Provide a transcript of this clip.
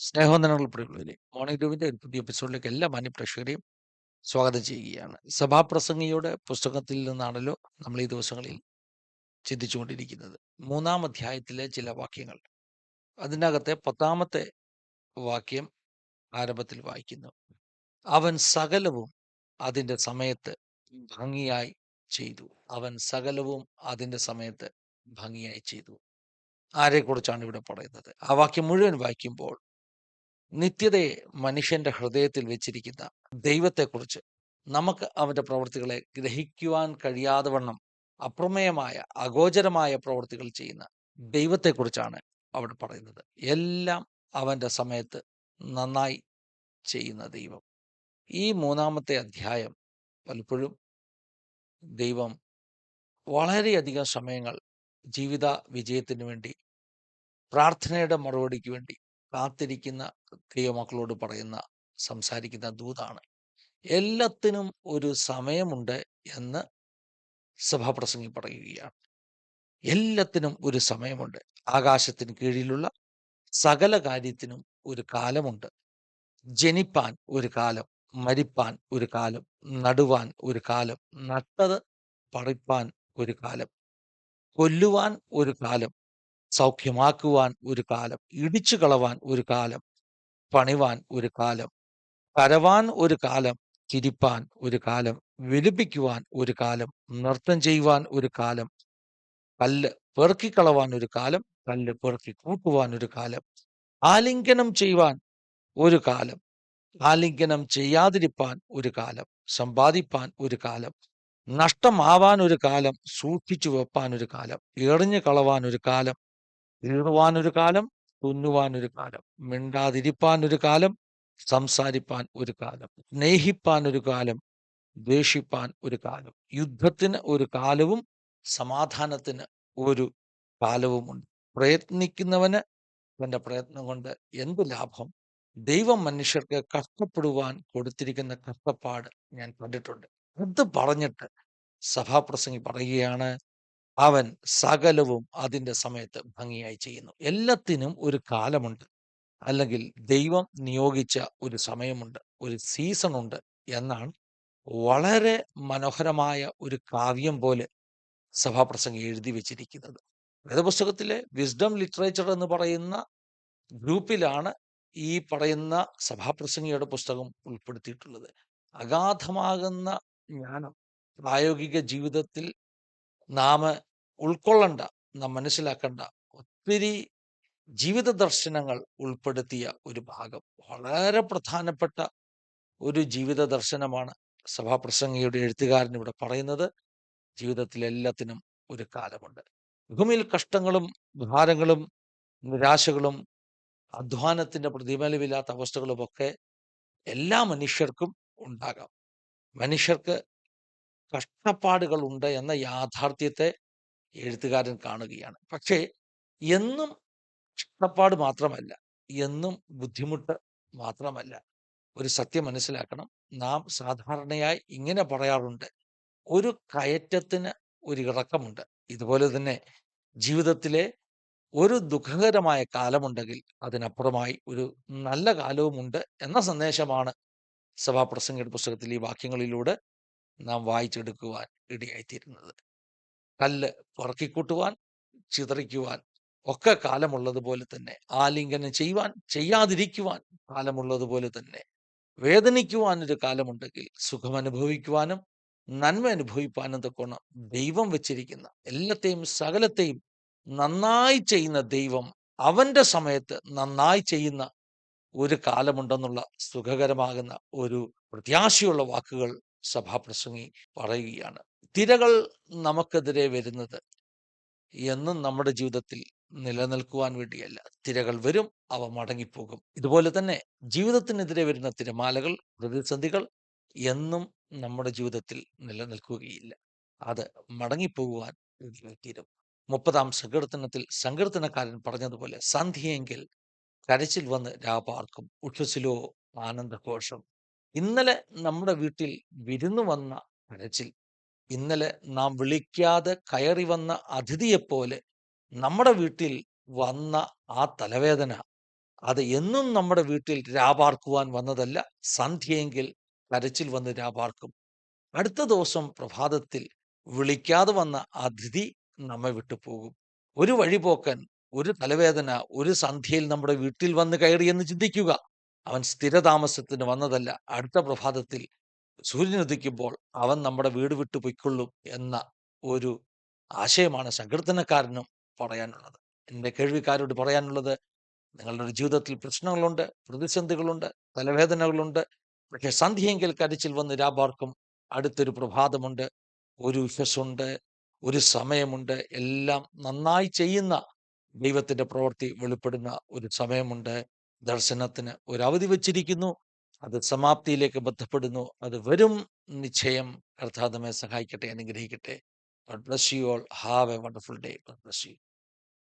സ്നേഹവന്ദനങ്ങൾ പ്രിയമുള്ളവരെ മോർണിംഗ് ഗ്രൂപ്പിന്റെ ഒരു പുതിയ എപ്പിസോഡിലേക്ക് എല്ലാ മാന്യ പ്രേക്ഷകരെയും സ്വാഗതം ചെയ്യുകയാണ്. സഭാപ്രസംഗിയുടെ പുസ്തകത്തിൽ നിന്നാണല്ലോ നമ്മൾ ഈ ദിവസങ്ങളിൽ ചിന്തിച്ചുകൊണ്ടിരിക്കുന്നത്. മൂന്നാം അധ്യായത്തിലെ ചില വാക്യങ്ങൾ. അതിനകത്തെ പത്താമത്തെ വാക്യം ആരംഭത്തിൽ വായിക്കുന്നു. അവൻ സകലവും അതിന്റെ സമയത്ത് ഭംഗിയായി ചെയ്തു. അവൻ സകലവും അതിന്റെ സമയത്ത് ഭംഗിയായി ചെയ്തു. ആരെക്കുറിച്ചാണ് ഇവിടെ പറയുന്നത്? ആ വാക്യം മുഴുവൻ വായിക്കുമ്പോൾ നിത്യതയെ മനുഷ്യന്റെ ഹൃദയത്തിൽ വെച്ചിരിക്കുന്ന ദൈവത്തെക്കുറിച്ച് നമുക്ക് അവന്റെ പ്രവൃത്തികളെ ഗ്രഹിക്കുവാൻ കഴിയാതെ വണ്ണം അപ്രമേയമായ അഗോചരമായ പ്രവൃത്തികൾ ചെയ്യുന്ന ദൈവത്തെക്കുറിച്ചാണ് അവിടെ പറയുന്നത്. എല്ലാം അവന്റെ സമയത്ത് നന്നായി ചെയ്യുന്ന ദൈവം. ഈ മൂന്നാമത്തെ അധ്യായം പലപ്പോഴും ദൈവം വളരെയധികം സമയങ്ങൾ ജീവിത വിജയത്തിന് വേണ്ടി പ്രാർത്ഥനയുടെ മറുപടിക്ക് വേണ്ടി കാത്തിരിക്കുന്ന ദൈവമക്കളോട് പറയുന്ന സംസാരിക്കുന്ന ദൂതാണ്. എല്ലാത്തിനും ഒരു സമയമുണ്ട് എന്ന് സഭാപ്രസംഗി പറയുകയാണ്. എല്ലാത്തിനും ഒരു സമയമുണ്ട്. ആകാശത്തിന് കീഴിലുള്ള സകല കാര്യത്തിനും ഒരു കാലമുണ്ട്. ജനിപ്പാൻ ഒരു കാലം മരിപ്പാൻ ഒരു കാലം നടുവാൻ ഒരു കാലം നട്ടത് പറിപ്പാൻ ഒരു കാലം കൊല്ലുവാൻ ഒരു കാലം സൗഖ്യമാക്കുവാൻ ഒരു കാലം ഇടിച്ചു കളവാൻ ഒരു കാലം പണിവാൻ ഒരു കാലം കരവാൻ ഒരു കാലം ചിരിപ്പാൻ ഒരു കാലം വിലപിക്കുവാൻ ഒരു കാലം നൃത്തം ചെയ്യുവാൻ ഒരു കാലം കല്ല് പെറുക്കിക്കളവാൻ ഒരു കാലം കല്ല് പെറുക്കി കൂട്ടുവാൻ ഒരു കാലം ആലിംഗനം ചെയ്യുവാൻ ഒരു കാലം ആലിംഗനം ചെയ്യാതിരിപ്പാൻ ഒരു കാലം സമ്പാദിപ്പാൻ ഒരു കാലം നഷ്ടമാവാൻ ഒരു കാലം സൂക്ഷിച്ചു വെപ്പാൻ ഒരു കാലം എറിഞ്ഞു കളവാൻ ഒരു കാലം ഈറുവാൻ ഒരു കാലം തുന്നുവാൻ ഒരു കാലം. മിണ്ടാതിരിപ്പാൻ ഒരു കാലം സംസാരിപ്പാൻ ഒരു കാലം. സ്നേഹിപ്പാൻ ഒരു കാലം ദ്വേഷിപ്പാൻ ഒരു കാലം. യുദ്ധത്തിന് ഒരു കാലവും സമാധാനത്തിന് ഒരു കാലവുമുണ്ട്. പ്രയത്നിക്കുന്നവന് തന്റെ പ്രയത്നം കൊണ്ട് എന്ത് ലാഭം? ദൈവം മനുഷ്യർക്ക് കഷ്ടപ്പെടുവാൻ കൊടുത്തിരിക്കുന്ന കഷ്ടപ്പാട് ഞാൻ കണ്ടിട്ടുണ്ട്. അത് പറഞ്ഞിട്ട് സഭാപ്രസംഗി പറയുകയാണ് അവൻ സകലവും അതിന്റെ സമയത്ത് ഭംഗിയായി ചെയ്യുന്നു. എല്ലാത്തിനും ഒരു കാലമുണ്ട്. അല്ലെങ്കിൽ ദൈവം നിയോഗിച്ച ഒരു സമയമുണ്ട്. ഒരു സീസൺ ഉണ്ട് എന്നാണ് വളരെ മനോഹരമായ ഒരു കാവ്യം പോലെ സഭാപ്രസംഗം എഴുതി വെച്ചിരിക്കുന്നത്. വേദപുസ്തകത്തിലെ വിസ്ഡം ലിറ്ററേച്ചർ എന്ന് പറയുന്ന ഗ്രൂപ്പിലാണ് ഈ പറയുന്ന സഭാപ്രസംഗിയുടെ പുസ്തകം ഉൾപ്പെടുത്തിയിട്ടുള്ളത്. അഗാധമാകുന്ന ജ്ഞാനം പ്രായോഗിക ജീവിതത്തിൽ നാം ഉൾക്കൊള്ളണ്ട നാം മനസ്സിലാക്കേണ്ട. ഒത്തിരി ജീവിത ദർശനങ്ങൾ ഉൾപ്പെടുത്തിയ ഒരു ഭാഗം. വളരെ പ്രധാനപ്പെട്ട ഒരു ജീവിത ദർശനമാണ് സഭാപ്രസംഗിയുടെ എഴുത്തുകാരൻ ഇവിടെ പറയുന്നത്. ജീവിതത്തിൽ എല്ലാത്തിനും ഒരു കാലമുണ്ട്. ഭൂമിയിൽ കഷ്ടങ്ങളും ഭാരങ്ങളും നിരാശകളും അധ്വാനത്തിന്റെ പ്രതിഫലമില്ലാത്ത അവസ്ഥകളുമൊക്കെ എല്ലാ മനുഷ്യർക്കും ഉണ്ടാകാം. മനുഷ്യർക്ക് കഷ്ടപ്പാടുകൾ ഉണ്ട് എന്ന യാഥാർത്ഥ്യത്തെ എഴുത്തുകാരൻ കാണുകയാണ്. പക്ഷേ എന്നും കഷ്ടപ്പാട് മാത്രമല്ല എന്നും ബുദ്ധിമുട്ട് മാത്രമല്ല. ഒരു സത്യം മനസ്സിലാക്കണം. നാം സാധാരണയായി ഇങ്ങനെ പറയാറുണ്ട്. ഒരു കയറ്റത്തിന് ഒരു ഇറക്കമുണ്ട്. ഇതുപോലെ തന്നെ ജീവിതത്തിലെ ഒരു ദുഃഖകരമായ കാലമുണ്ടെങ്കിൽ അതിനപ്പുറമായി ഒരു നല്ല കാലവുമുണ്ട് എന്ന സന്ദേശമാണ് സഭാപ്രസംഗയുടെ പുസ്തകത്തിൽ ഈ വാക്യങ്ങളിലൂടെ നാം വായിച്ചെടുക്കുവാൻ ഇടയായിത്തീരുന്നത്. കല്ല് പറക്കിക്കൂട്ടുവാൻ ചിതറിക്കുവാൻ ഒക്കെ കാലമുള്ളതുപോലെ തന്നെ. ആലിംഗനം ചെയ്യുവാൻ ചെയ്യാതിരിക്കുവാൻ കാലമുള്ളതുപോലെ തന്നെ. വേദനിക്കുവാൻ ഒരു കാലമുണ്ടെങ്കിൽ സുഖം അനുഭവിക്കുവാനും നന്മ അനുഭവിപ്പാനും തക്കോണം ദൈവം വെച്ചിരിക്കുന്ന എല്ലാത്തെയും സകലത്തെയും നന്നായി ചെയ്യുന്ന ദൈവം അവന്റെ സമയത്ത് നന്നായി ചെയ്യുന്ന ഒരു കാലമുണ്ടെന്നുള്ള സുഖകരമാകുന്ന ഒരു പ്രത്യാശയുള്ള വാക്കുകൾ സഭാപ്രസംഗി പറയുകയാണ്. തിരകൾ നമുക്കെതിരെ വരുന്നത് എന്നും നമ്മുടെ ജീവിതത്തിൽ നിലനിൽക്കുവാൻ വേണ്ടിയല്ല. തിരകൾ വരും അവ മടങ്ങിപ്പോകും. ഇതുപോലെ തന്നെ ജീവിതത്തിനെതിരെ വരുന്ന തിരമാലകൾ പ്രതിസന്ധികൾ എന്നും നമ്മുടെ ജീവിതത്തിൽ നിലനിൽക്കുകയില്ല. അത് മടങ്ങിപ്പോകുവാൻ തീരും. മുപ്പതാം സങ്കീർത്തനത്തിൽ സങ്കീർത്തനക്കാരൻ പറഞ്ഞതുപോലെ സന്ധ്യയെങ്കിൽ കരച്ചിൽ വന്ന് രാപാർക്കും ഉഷസിലോ ആനന്ദഘോഷം. ഇന്നലെ നമ്മുടെ വീട്ടിൽ വിരുന്നു വന്ന കരച്ചിൽ ഇന്നലെ നാം വിളിക്കാതെ കയറി വന്ന അതിഥിയെപ്പോലെ നമ്മുടെ വീട്ടിൽ വന്ന ആ തലവേദന. അത് എന്നും നമ്മുടെ വീട്ടിൽ രാപാർക്കുവാൻ വന്നതല്ല സന്ധ്യയെങ്കിൽ കരച്ചിൽ വന്ന് രാപാർക്കും. അടുത്ത ദിവസം പ്രഭാതത്തിൽ വിളിക്കാതെ വന്ന അതിഥി നമ്മെ വിട്ടു പോകും. ഒരു വഴിപോക്കൻ ഒരു തലവേദന ഒരു സന്ധ്യയിൽ നമ്മുടെ വീട്ടിൽ വന്ന് കയറി എന്ന് ചിന്തിക്കുക. അവൻ സ്ഥിരതാമസത്തിന് വന്നതല്ല അടുത്ത പ്രഭാതത്തിൽ സൂര്യൻ ഉദിക്കുമ്പോൾ അവൻ നമ്മുടെ വീട് വിട്ടു പൊയ്ക്കൊള്ളും എന്ന ഒരു ആശയമാണ് സങ്കീർത്തനക്കാരനും പറയാനുള്ളത്. എന്റെ കേൾവിക്കാരോട് പറയാനുള്ളത് നിങ്ങളുടെ ഒരു ജീവിതത്തിൽ പ്രശ്നങ്ങളുണ്ട് പ്രതിസന്ധികളുണ്ട് തലവേദനകളുണ്ട് പക്ഷെ സന്ധ്യയെങ്കിൽ കരച്ചിൽ വന്ന് രാപാർക്കും അടുത്തൊരു പ്രഭാതമുണ്ട് ഒരു വിശ്വസുണ്ട് ഒരു സമയമുണ്ട് എല്ലാം നന്നായി ചെയ്യുന്ന ദൈവത്തിന്റെ പ്രവൃത്തി വെളിപ്പെടുന്ന ഒരു സമയമുണ്ട് ദർശനത്തിന് ഒരു അവധി വച്ചിരിക്കുന്നു. അത് സമാപ്തിയിലേക്ക് ബന്ധപ്പെടുന്നു അത് വരും നിശ്ചയം കർത്താവ് സഹായിക്കട്ടെ അനുഗ്രഹിക്കട്ടെ God bless you all. Have a wonderful day. God bless you.